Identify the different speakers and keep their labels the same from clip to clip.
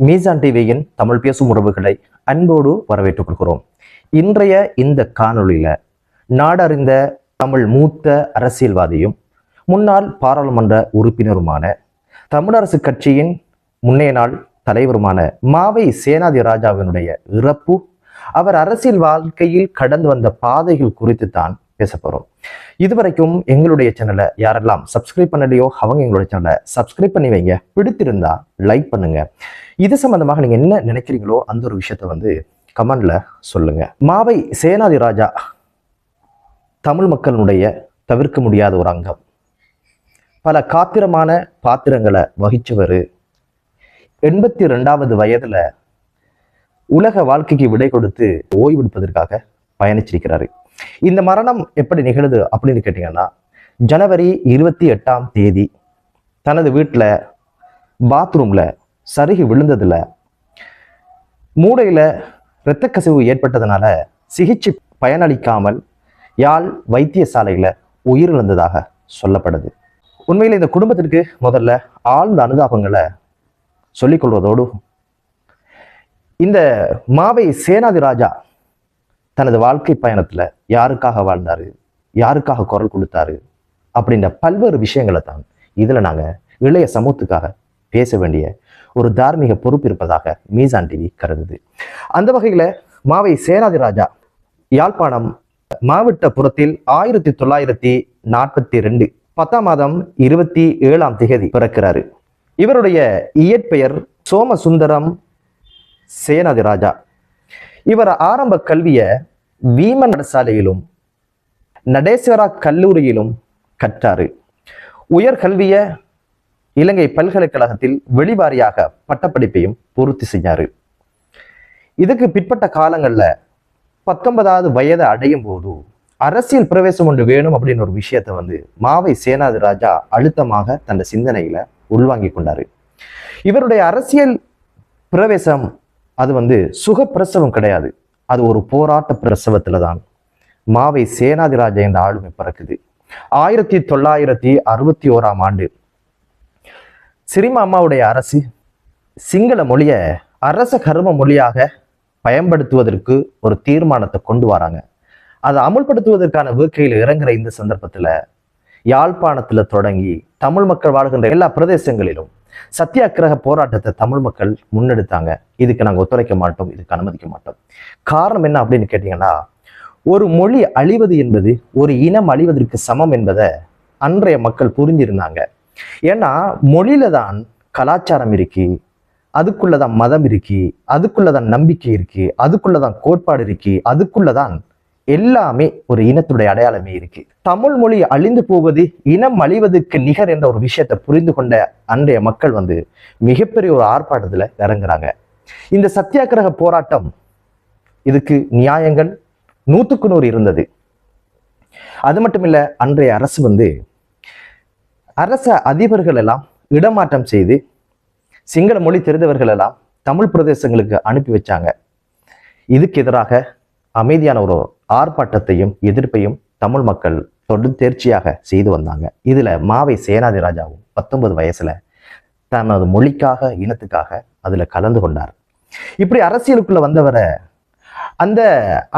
Speaker 1: மீசான் டிவியின் தமிழ் பேசும் உறவுகளை அன்போடு வரவேற்றுக் கொள்கிறோம். இன்றைய இந்த காணொளியில் நாடறிந்த தமிழ் மூத்த அரசியல்வாதியும் முன்னாள் பாராளுமன்ற உறுப்பினருமான தமிழரசு கட்சியின் முன்னைய நாள் தலைவருமான மாவை சேனாதி ராஜாவினுடைய இறப்பு அவர் அரசியல் வாழ்க்கையில் கடந்து வந்த பாதைகள் குறித்து தான் பேச போறோம் இதுவரைக்கும் எங்களுடைய சேனலை யாரெல்லாம் சப்ஸ்கிரைப் பண்ணலையோ அவங்க எங்களுடைய சேனலை சப்ஸ்கிரைப் பண்ணி வைங்க. பிடித்திருந்தா லைக் பண்ணுங்க. இது சம்பந்தமாக நீங்க என்ன நினைக்கிறீங்களோ அந்த ஒரு விஷயத்த வந்து கமெண்ட்ல சொல்லுங்க. மாவை சேனாதி ராஜா தமிழ் மக்களுடைய தவிர்க்க முடியாத ஒரு அங்கம். பல காத்திரமான பாத்திரங்களை வகிச்சவர். எண்பத்தி ரெண்டாவது வயதுல உலக வாழ்க்கைக்கு விடை கொடுத்து ஓய்வெடுப்பதற்காக பயணிச்சிருக்கிறாரு. இந்த மரணம் எப்படி நிகழுது அப்படின்னு கேட்டிங்கன்னா ஜனவரி இருபத்தி எட்டாம் தேதி தனது வீட்டில் பாத்ரூமில் சருகி விழுந்ததில் மூளையில் இரத்த கசிவு ஏற்பட்டதுனால சிகிச்சை பயனளிக்காமல் யாழ் வைத்தியசாலையில் உயிரிழந்ததாக சொல்லப்படுது. உண்மையில் இந்த குடும்பத்திற்கு முதல்ல ஆழ்ந்த அனுதாபங்களை சொல்லிக்கொள்வதோடு இந்த மாவை சேனாதி ராஜா தனது வாழ்க்கை பயணத்துல யாருக்காக வாழ்ந்தாரு? யாருக்காக குரல் கொடுத்தாரு? அப்படின்ற பல்வேறு விஷயங்களை தான் இதுல நாங்கள் இளைய சமூகத்துக்காக பேச வேண்டிய ஒரு தார்மீக பொறுப்பு இருப்பதாக மீசான் டிவி கருதுது. அந்த வகையில் மாவை சேனாதி ராஜா யாழ்ப்பாணம் மாவட்டபுரத்தில் ஆயிரத்தி தொள்ளாயிரத்தி நாற்பத்தி ரெண்டு பத்தாம் மாதம் இருபத்தி ஏழாம் திகதி பிறக்கிறாரு. இவருடைய இயற்பெயர் சோமசுந்தரம் சேனாதி ராஜா. இவர் ஆரம்ப கல்வியை வீம நடசாலையிலும் நடேஸ்வரா கல்லூரியிலும் கற்றாரு உயர்கல்வியை இலங்கை பல்கலைக்கழகத்தில் வெளிவாரியாக பட்டப்படிப்பையும் பூர்த்தி செஞ்சாரு இதுக்கு பிற்பட்ட காலங்களில் பத்தொன்பதாவது வயதை அடையும் போது அரசியல் பிரவேசம் ஒன்று வேணும் அப்படின்னு ஒரு விஷயத்தை வந்து மாவை சேனாதி ராஜா அழுத்தமாக தன் சிந்தனையில உள்வாங்கி கொண்டாரு. இவருடைய அரசியல் பிரவேசம் அது வந்து சுகப்பிரசவம் கிடையாது. அது ஒரு போராட்ட பிரசவத்தில் தான் மாவை சேனாதிராஜா என்ற ஆளுமை பிறக்குது. ஆயிரத்தி தொள்ளாயிரத்தி அறுபத்தி ஓராம் ஆண்டு சிரிமா அம்மாவுடைய அரசு சிங்கள மொழியை அரச கரும மொழியாக பயன்படுத்துவதற்கு ஒரு தீர்மானத்தை கொண்டு வராங்க. அதை அமுல்படுத்துவதற்கான வேக்கையில் இறங்குற இந்த சந்தர்ப்பத்தில் யாழ்ப்பாணத்தில் தொடங்கி தமிழ் மக்கள் வாழ்கின்ற எல்லா பிரதேசங்களிலும் சத்தியாகிரக போராட்டத்தை தமிழ் மக்கள் முன்னெடுத்தாங்க. இதுக்கு நாங்கள் ஒத்துழைக்க மாட்டோம் இதுக்கு அனுமதிக்க மாட்டோம். காரணம் என்ன அப்படின்னு கேட்டீங்கன்னா ஒரு மொழி அழிவது என்பது ஒரு இனம் அழிவதற்கு சமம் என்பதை அன்றைய மக்கள் புரிஞ்சிருந்தாங்க. ஏன்னா மொழியில தான் கலாச்சாரம் இருக்கு அதுக்குள்ளதான் மதம் இருக்கு அதுக்குள்ளதான் நம்பிக்கை இருக்கு அதுக்குள்ளதான் கோட்பாடு இருக்கு அதுக்குள்ளதான் எல்லாமே ஒரு இனத்துடைய அடையாளமே இருக்கு. தமிழ் மொழி அழிந்து போவது இனம் அழிவதற்கு நிகர் என்ற ஒரு விஷயத்தை புரிந்து கொண்ட அன்றைய மக்கள் வந்து மிகப்பெரிய ஒரு ஆர்ப்பாட்டத்துல இறங்குறாங்க. இந்த சத்தியாகிரக போராட்டம் இதுக்கு நியாயங்கள் நூற்றுக்கு நூறு இருந்தது. அது மட்டும் இல்ல அன்றைய அரசு வந்து அரச அதிபர்கள் எல்லாம் இடமாற்றம் செய்து சிங்கள மொழி தெரிந்தவர்கள் எல்லாம் தமிழ் பிரதேசங்களுக்கு அனுப்பி வச்சாங்க. இதுக்கு எதிராக அமைதியான ஒரு ஆர்ப்பாட்டத்தையும் எதிர்ப்பையும் தமிழ் மக்கள் தொடர் தேர்ச்சியாக செய்து வந்தாங்க. இதுல மாவை சேனாதி ராஜாவும் பத்தொன்பது வயசுல தனது மொழிக்காக இனத்துக்காக அதுல கலந்து கொண்டார். இப்படி அரசியலுக்குள்ள வந்தவரை அந்த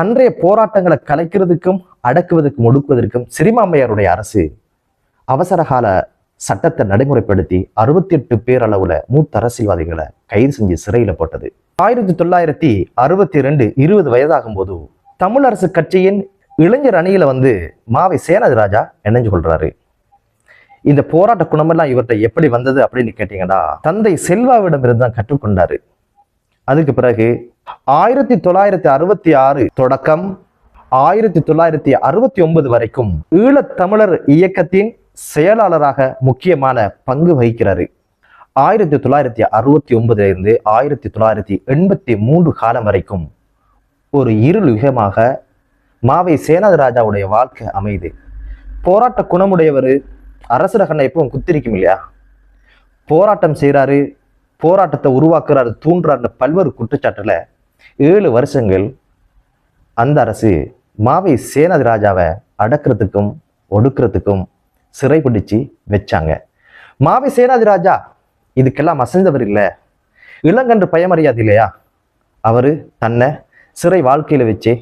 Speaker 1: அன்றைய போராட்டங்களை கலைக்கிறதுக்கும் அடக்குவதற்கும் ஒடுக்குவதற்கும் சிறிமாமையாருடைய அரசு அவசரகால சட்டத்தை நடைமுறைப்படுத்தி அறுபத்தி எட்டு பேர் அளவுல மூத்த அரசியல்வாதிகளை கைது செஞ்சு சிறையில போட்டது. ஆயிரத்தி தொள்ளாயிரத்தி அறுபத்தி ரெண்டு இருபது வயதாகும் போது தமிழரசு கட்சியின் இளைஞர் அணியில் வந்து மாவை சேனாதி ராஜா இணைஞ்சு கொள்றாரு. இந்த போராட்ட குணமெல்லாம் இவர்கிட்ட எப்படி வந்தது அப்படின்னு கேட்டீங்கன்னா தந்தை செல்வாவிடம் இருந்து தான் கற்றுக்கொண்டாரு அதுக்கு பிறகு ஆயிரத்தி தொள்ளாயிரத்தி அறுபத்தி ஆறு தொடக்கம் ஆயிரத்தி தொள்ளாயிரத்தி அறுபத்தி ஒன்பது வரைக்கும் ஈழத்தமிழர் இயக்கத்தின் செயலாளராக முக்கியமான பங்கு வகிக்கிறாரு. ஆயிரத்தி தொள்ளாயிரத்தி அறுபத்தி ஒன்பதுலேருந்து ஆயிரத்தி தொள்ளாயிரத்தி எண்பத்தி மூன்று காலம் வரைக்கும் ஒரு இருள் யுகமாக மாவை சேனாதி ராஜாவுடைய வாழ்க்கை அமைது போராட்ட குணமுடையவர் அரசு கண்ணை எப்பவும் குத்திரிக்கும் இல்லையா? போராட்டம் செய்கிறாரு போராட்டத்தை உருவாக்குறாரு தூண்டுறாருன்னு பல்வேறு குற்றச்சாட்டில் ஏழு வருஷங்கள் அந்த அரசு மாவை சேனாதி ராஜாவை அடக்கிறதுக்கும் ஒடுக்கிறதுக்கும் சிறை பிடிச்சு வச்சாங்க. மாவை சேனாதி ராஜா இதுக்கெல்லாம் அசைந்தவர் இல்லை. இளங்கன்று பயமறியாது இல்லையா? அவர் தன்னை சிறை வாழ்க்கையில வச்சு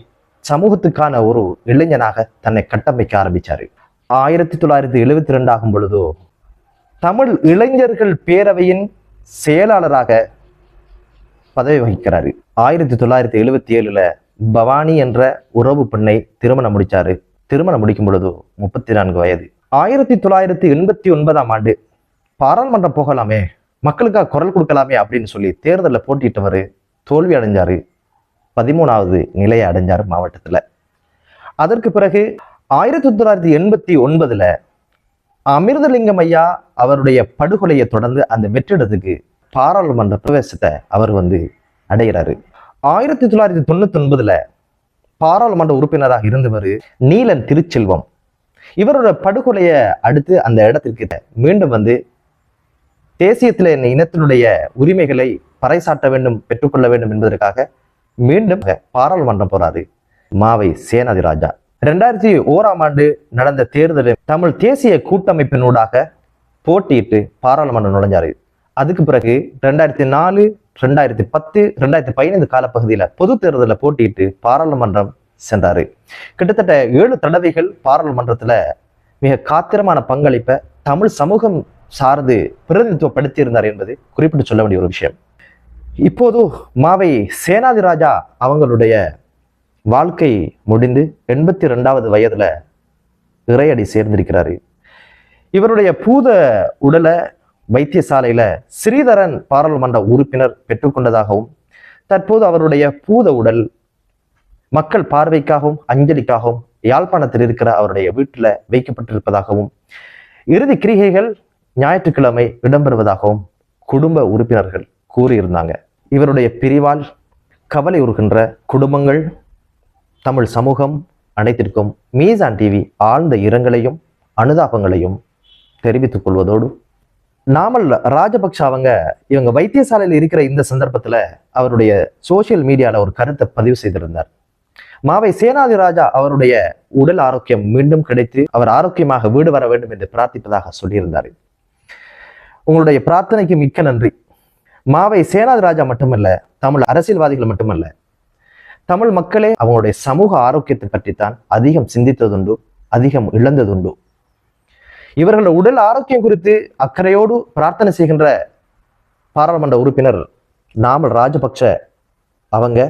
Speaker 1: சமூகத்துக்கான ஒரு இளைஞனாக தன்னை கட்டமைக்க ஆரம்பிச்சாரு. ஆயிரத்தி தொள்ளாயிரத்தி எழுவத்தி ரெண்டு ஆகும் பொழுதோ தமிழ் இளைஞர்கள் பேரவையின் செயலாளராக பதவி வகிக்கிறார். ஆயிரத்தி தொள்ளாயிரத்தி எழுவத்தி ஏழுல பவானி என்ற உறவு பெண்ணை திருமணம் முடிச்சாரு. திருமணம் முடிக்கும் பொழுது முப்பத்தி நான்கு வயது. ஆயிரத்தி தொள்ளாயிரத்தி எண்பத்தி ஒன்பதாம் ஆண்டு பாராளுமன்றம் போகலாமே மக்களுக்காக குரல் கொடுக்கலாமே அப்படின்னு சொல்லி தேர்தலில் போட்டியிட்டவர் தோல்வி அடைஞ்சாரு. பதிமூணாவது நிலையை அடைஞ்சார் மாவட்டத்தில். அதற்கு பிறகு ஆயிரத்தி தொள்ளாயிரத்தி எண்பத்தி ஒன்பதுல அமிர்தலிங்கம் ஐயா அவருடைய படுகொலையை தொடர்ந்து அந்த வெற்றிடத்துக்கு பாராளுமன்ற பிரவேசத்தை அவர் வந்து அடைகிறாரு. ஆயிரத்தி தொள்ளாயிரத்தி தொண்ணூத்தி ஒன்பதுல பாராளுமன்ற உறுப்பினராக இருந்தவர் நீலன் திருச்செல்வம். இவரோட படுகொலையை அடுத்து அந்த இடத்திற்கு மீண்டும் வந்து தேசியத்தில் இந்த இனத்தினுடைய உரிமைகளை பறைசாட்ட வேண்டும் பெற்றுக்கொள்ள வேண்டும் என்பதற்காக மீண்டும் பாராளுமன்றம் போறாரு. மாவை சேனாதி ராஜா. ரெண்டாயிரத்தி ஓராம் ஆண்டு நடந்த தேர்தலில் தமிழ் தேசிய கூட்டமைப்பினூடாக போட்டியிட்டு பாராளுமன்றம் நுழைஞ்சாரு. அதுக்கு பிறகு ரெண்டாயிரத்தி நாலு ரெண்டாயிரத்தி பத்து ரெண்டாயிரத்தி பதினைந்து காலப்பகுதியில் பொது தேர்தலில் போட்டியிட்டு பாராளுமன்றம் சென்றாரு. கிட்டத்தட்ட ஏழு தடவைகள் பாராளுமன்றத்தில் மிக காத்திரமான பங்களிப்பை தமிழ் சமூகம் சார்ந்து பிரதிநிதித்துவப்படுத்தியிருந்தார் என்பது குறிப்பிட்டு சொல்ல வேண்டிய ஒரு விஷயம். இப்போது மாவை சேனாதி ராஜா அவங்களுடைய வாழ்க்கை முடிந்து எண்பத்தி ரெண்டாவது வயதுல இறையடி சேர்ந்திருக்கிறாரு. இவருடைய பூத உடலை வைத்தியசாலையில ஸ்ரீதரன் பாராளுமன்ற உறுப்பினர் பெற்றுக்கொண்டதாகவும் தற்போது அவருடைய பூத உடல் மக்கள் பார்வைக்காகவும் அஞ்சலிக்காகவும் யாழ்ப்பாணத்தில் இருக்கிற அவருடைய வீட்டில் வைக்கப்பட்டிருப்பதாகவும் இறுதி கிரிகைகள் ஞாயிற்றுக்கிழமை இடம்பெறுவதாகவும் குடும்ப உறுப்பினர்கள் கூறியிருந்தாங்க. இவருடைய பிரிவால் கவலை உறுகின்ற குடும்பங்கள் தமிழ் சமூகம் அனைத்திற்கும் மீசான் டிவி ஆழ்ந்த இரங்கலையும் அனுதாபங்களையும் தெரிவித்துக் கொள்வதோடு நாமல் ராஜபக்ஷ அவங்க இவங்க வைத்தியசாலையில் இருக்கிற இந்த சந்தர்ப்பத்துல அவருடைய சோசியல் மீடியால ஒரு கருத்தை பதிவு செய்திருந்தார். மாவை சேனாதி ராஜா அவருடைய உடல் ஆரோக்கியம் மீண்டும் கிடைத்து அவர் ஆரோக்கியமாக வீடு வர வேண்டும் என்று பிரார்த்திப்பதாக சொல்லியிருந்தார். உங்களுடைய பிரார்த்தனைக்கு மிக்க நன்றி. மாவை சேனாதி ராஜா மட்டுமல்ல தமிழ் அரசியல்வாதிகள் மட்டுமல்ல தமிழ் மக்களே அவங்களுடைய சமூக ஆரோக்கியத்தை பற்றித்தான் அதிகம் சிந்தித்ததுண்டு அதிகம் இழந்ததுண்டு. இவர்களோட உடல் ஆரோக்கியம் குறித்து அக்கறையோடு பிரார்த்தனை செய்கின்ற பாராளுமன்ற உறுப்பினர் நாமல் ராஜபக்ஷ அவங்க.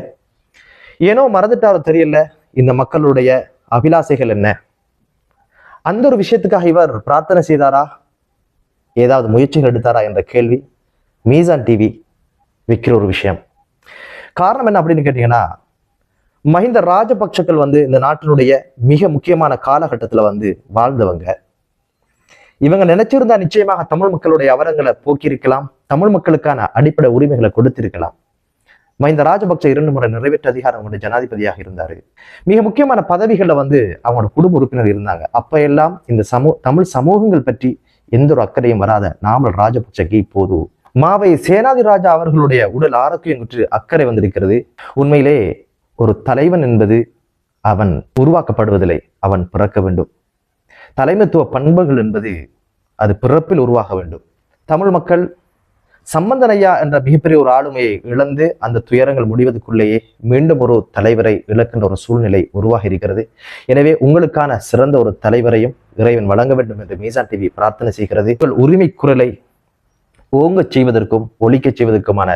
Speaker 1: ஏனோ மறந்துட்டாரோ தெரியல இந்த மக்களுடைய அபிலாசைகள் என்ன? அந்த ஒரு விஷயத்துக்காக இவர் பிரார்த்தனை செய்தாரா? ஏதாவது முயற்சிகள் எடுத்தாரா என்ற கேள்வி. மீசான் டிவி விற்கிற ஒரு விஷயம். காரணம் என்ன அப்படின்னு கேட்டீங்கன்னா மஹிந்த ராஜபக்ஷக்கள் வந்து இந்த நாட்டினுடைய மிக முக்கியமான காலகட்டத்துல வந்து வாழ்ந்தவங்க. இவங்க நினைச்சிருந்தா நிச்சயமாக தமிழ் மக்களுடைய அவரங்களை போக்கியிருக்கலாம் தமிழ் மக்களுக்கான அடிப்படை உரிமைகளை கொடுத்திருக்கலாம். மஹிந்த ராஜபக்ச இரண்டு முறை நிறைவேற்ற அதிகாரம் அவங்களுடைய ஜனாதிபதியாக இருந்தாரு. மிக முக்கியமான பதவிகள்ல வந்து அவங்களோட குடும்ப உறுப்பினர் இருந்தாங்க. அப்ப எல்லாம் இந்த சமூ தமிழ் சமூகங்கள் பற்றி எந்த ஒரு அக்கறையும் வராத நாமல் ராஜபக்சக்கு இப்போது மாவை சேனாதி ராஜா அவர்களுடைய உடல் ஆரோக்கியம் குறித்து அக்கறை வந்திருக்கிறது. உண்மையிலே ஒரு தலைவன் என்பது அவன் உருவாக்கப்படுவதில்லை அவன் பிறக்க வேண்டும். தலைமைத்துவ பண்புகள் என்பது அது பிறப்பில் உருவாக வேண்டும். தமிழ் மக்கள் சம்பந்தனையா என்ற மிகப்பெரிய ஒரு ஆளுமையை இழந்து அந்த துயரங்கள் முடிவதற்குள்ளேயே மீண்டும் ஒரு தலைவரை இழக்கின்ற ஒரு சூழ்நிலை உருவாகி இருக்கிறது. எனவே உங்களுக்கான சிறந்த ஒரு தலைவரையும் இறைவன் வழங்க வேண்டும் என்று மீசான் டிவி பிரார்த்தனை செய்கிறது. உங்கள் உரிமை குரலை ஓங்கச் செய்வதற்கும் ஒழிக்கச் செய்வதற்குமான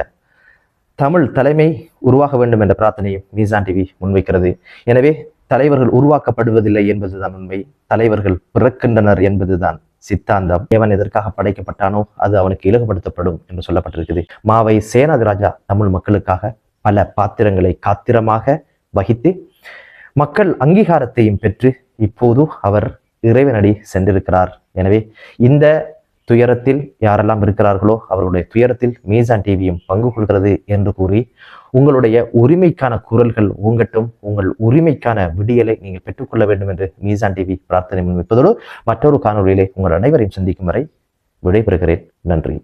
Speaker 1: தமிழ் தலைமை உருவாக வேண்டும் என்ற பிரார்த்தனையும் மீசான் டிவி முன்வைக்கிறது. எனவே தலைவர்கள் உருவாக்கப்படுவதில்லை என்பதுதான் உண்மை. தலைவர்கள் பிறக்கின்றனர் என்பதுதான் சித்தாந்தம். எவன் எதற்காக படைக்கப்பட்டானோ அது அவனுக்கு இலகுபடுத்தப்படும் என்று சொல்லப்பட்டிருக்குது. மாவை சேனாதி ராஜா தமிழ் மக்களுக்காக பல பாத்திரங்களை காத்திரமாக வகித்து மக்கள் அங்கீகாரத்தையும் பெற்று இப்போது அவர் இறைவனடி சென்றிருக்கிறார். எனவே இந்த துயரத்தில் யாரெல்லாம் இருக்கிறார்களோ அவர்களுடைய துயரத்தில் மீசான் டிவியும் பங்கு கொள்கிறது என்று கூறி உங்களுடைய உரிமைக்கான குரல்கள் உங்கட்டும் உங்கள் உரிமைக்கான விடியலை நீங்கள் பெற்றுக்கொள்ள வேண்டும் என்று மீசான் டிவி பிரார்த்தனை முன்வைப்பதோடு மற்றொரு காணொலியிலே உங்கள் அனைவரையும் சந்திக்கும் வரை விடைபெறுகிறேன். நன்றி.